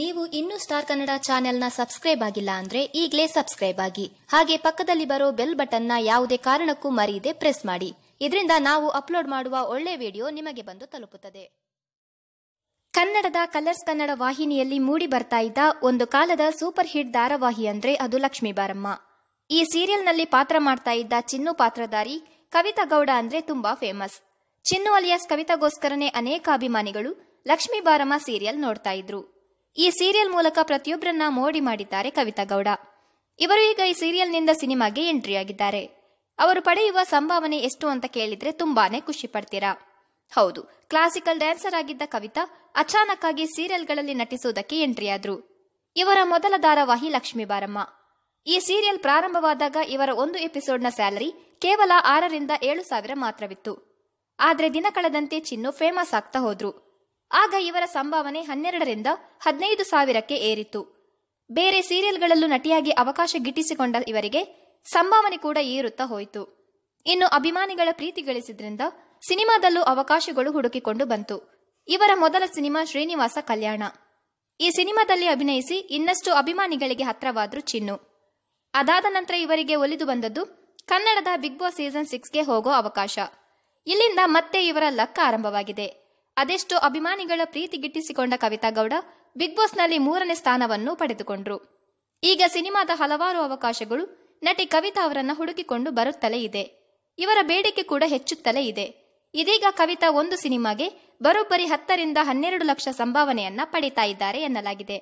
ನೀವು ಇನ್ನೂ ಸ್ಟಾರ್ ಕನ್ನಡ ಚಾನೆಲ್ನ ಸಬ್ಸ್ಕ್ರೈಬ್ ಆಗಿಲ್ಲ ಅಂದ್ರೆ ಈಗಲೇ ಸಬ್ಸ್ಕ್ರೈಬ್ ಆಗಿ. ಹಾಗೆ ಪಕ್ಕದಲ್ಲಿ ಬರೋ ಬೆಲ್ ಬಟನ್ನ ಯಾವುದೇ ಕಾರಣಕ್ಕೂ ಮರೆಯದೆ ಪ್ರೆಸ್ ಮಾಡಿ. ಇದರಿಂದ ನಾವು ಅಪ್ಲೋಡ್ ಮಾಡುವ ಒಳ್ಳೆ ವಿಡಿಯೋ ನಿಮಗೆ ಬಂದು ತಲುಪುತ್ತದೆ. ಕನ್ನಡದ ಕಲರ್ಸ್ ಕನ್ನಡ ವಾಹಿನಿಯಲ್ಲಿ ಮೂಡಿ ಬರ್ತಾ ಇದ್ದ ಒಂದು ಕಾಲದ ಸೂಪರ್ ಹಿಟ್ ಧಾರಾವಾಹಿ ಅಂದ್ರೆ ಅದು ಲಕ್ಷ್ಮೀ ಬಾರಮ್ಮ. ಈ ಸೀರಿಯಲ್ನಲ್ಲಿ ಪಾತ್ರ ಮಾಡ್ತಾ ಇದ್ದ ಚಿನ್ನು ಪಾತ್ರಧಾರಿ ಕವಿತಾ ಗೌಡ ಅಂದ್ರೆ ತುಂಬಾ ಫೇಮಸ್. ಚಿನ್ನು ಅಲಿಯಾಸ್ ಕವಿತಾಗೋಸ್ಕರನೇ ಅನೇಕ ಅಭಿಮಾನಿಗಳು ಲಕ್ಷ್ಮೀ ಬಾರಮ್ಮ ಸೀರಿಯಲ್ ನೋಡ್ತಾ ಇದ್ರು. ಈ ಸೀರಿಯಲ್ ಮೂಲಕ ಪ್ರತಿಯೊಬ್ಬರನ್ನ ಮೋಡಿ ಮಾಡಿದ್ದಾರೆ ಕವಿತಾ ಗೌಡ. ಇವರು ಈಗ ಈ ಸೀರಿಯಲ್ನಿಂದ ಸಿನಿಮಾಗೆ ಎಂಟ್ರಿ ಆಗಿದ್ದಾರೆ ಅವರು ಪಡೆಯುವ ಸಂಭಾವನೆ ಎಷ್ಟು ಅಂತ ಕೇಳಿದ್ರೆ ತುಂಬಾನೇ ಖುಷಿ ಪಡ್ತೀರಾ? ಹೌದು ಕ್ಲಾಸಿಕಲ್ ಡ್ಯಾನ್ಸರ್ ಆಗಿದ್ದ ಕವಿತಾ ಅಚಾನಕ್ ಆಗಿ ಸೀರಿಯಲ್ಗಳಲ್ಲಿ ನಟಿಸುವುದಕ್ಕೆ ಎಂಟ್ರಿ ಆದ್ರು ಇವರ ಮೊದಲ ಧಾರಾವಾಹಿ ಲಕ್ಷ್ಮೀ ಬಾರಮ್ಮ. ಈ ಸೀರಿಯಲ್ ಪ್ರಾರಂಭವಾದಾಗ ಇವರ ಒಂದು ಎಪಿಸೋಡ್ನ ಸ್ಯಾಲರಿ ಕೇವಲ ಆರರಿಂದ ಏಳು ಸಾವಿರ ಮಾತ್ರವಿತ್ತು. ಆದ್ರೆ ದಿನ ಕಳೆದಂತೆ ಚಿನ್ನು ಫೇಮಸ್ ಆಗ್ತಾ ಹೋದ್ರು. ಆಗ ಇವರ ಸಂಭಾವನೆ ಹನ್ನೆರಡರಿಂದ ಹದಿನೈದು ಸಾವಿರಕ್ಕೆ ಏರಿತು ಬೇರೆ ಸೀರಿಯಲ್ಗಳಲ್ಲೂ ನಟಿಯಾಗಿ ಅವಕಾಶ ಗಿಟ್ಟಿಸಿಕೊಂಡ ಇವರಿಗೆ ಸಂಭಾವನೆ ಕೂಡ ಏರುತ್ತಾ ಹೋಯಿತು. ಇನ್ನು ಅಭಿಮಾನಿಗಳ ಪ್ರೀತಿ ಗಳಿಸಿದ್ರಿಂದ ಸಿನಿಮಾದಲ್ಲೂ ಅವಕಾಶಗಳು ಹುಡುಕಿಕೊಂಡು ಬಂತು. ಇವರ ಮೊದಲ ಸಿನಿಮಾ ಶ್ರೀನಿವಾಸ ಕಲ್ಯಾಣ. ಈ ಸಿನಿಮಾದಲ್ಲಿ ಅಭಿನಯಿಸಿ ಇನ್ನಷ್ಟು ಅಭಿಮಾನಿಗಳಿಗೆ ಹತ್ರವಾದ್ರು ಚಿನ್ನು. ಅದಾದ ನಂತರ ಇವರಿಗೆ ಒಲಿದು ಬಂದದ್ದು ಕನ್ನಡದ ಬಿಗ್ ಬಾಸ್ ಸೀಸನ್ ಸಿಕ್ಸ್ಗೆ ಹೋಗೋ ಅವಕಾಶ. ಇಲ್ಲಿಂದ ಮತ್ತೆ ಇವರ ಲಕ್ಕ ಆರಂಭವಾಗಿದೆ. ಅದೆಷ್ಟೋ ಅಭಿಮಾನಿಗಳ ಪ್ರೀತಿ ಗಿಟ್ಟಿಸಿಕೊಂಡ ಕವಿತಾ ಗೌಡ ಬಿಗ್ ಬಾಸ್ನಲ್ಲಿ ಮೂರನೇ ಸ್ಥಾನವನ್ನು ಪಡೆದುಕೊಂಡ್ರು. ಈಗ ಸಿನಿಮಾದ ಹಲವಾರು ಅವಕಾಶಗಳು ನಟಿ ಕವಿತಾ ಅವರನ್ನ ಹುಡುಕಿಕೊಂಡು ಬರುತ್ತಲೇ ಇದೆ. ಇವರ ಬೇಡಿಕೆ ಕೂಡ ಹೆಚ್ಚುತ್ತಲೇ ಇದೆ. ಇದೀಗ ಕವಿತಾ ಒಂದು ಸಿನಿಮಾಗೆ ಬರೋಬ್ಬರಿ ಹತ್ತರಿಂದ ಹನ್ನೆರಡು ಲಕ್ಷ ಸಂಭಾವನೆಯನ್ನ ಪಡಿತಾ ಇದ್ದಾರೆ ಎನ್ನಲಾಗಿದೆ.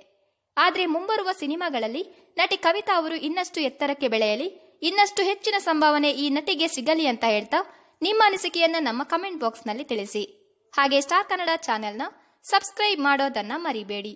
ಆದ್ರೆ ಮುಂಬರುವ ಸಿನಿಮಾಗಳಲ್ಲಿ ನಟಿ ಕವಿತಾ ಅವರು ಇನ್ನಷ್ಟು ಎತ್ತರಕ್ಕೆ ಬೆಳೆಯಲಿ, ಇನ್ನಷ್ಟು ಹೆಚ್ಚಿನ ಸಂಭಾವನೆ ಈ ನಟಿಗೆ ಸಿಗಲಿ ಅಂತ ಹೇಳ್ತಾ ನಿಮ್ಮ ಅನಿಸಿಕೆಯನ್ನ ನಮ್ಮ ಕಮೆಂಟ್ ಬಾಕ್ಸ್ನಲ್ಲಿ ತಿಳಿಸಿ. ಹಾಗೆ ಸ್ಟಾರ್ ಕನ್ನಡ ಚಾನೆಲ್ನ ಸಬ್ಸ್ಕ್ರೈಬ್ ಮಾಡೋದನ್ನ ಮರಿಬೇಡಿ.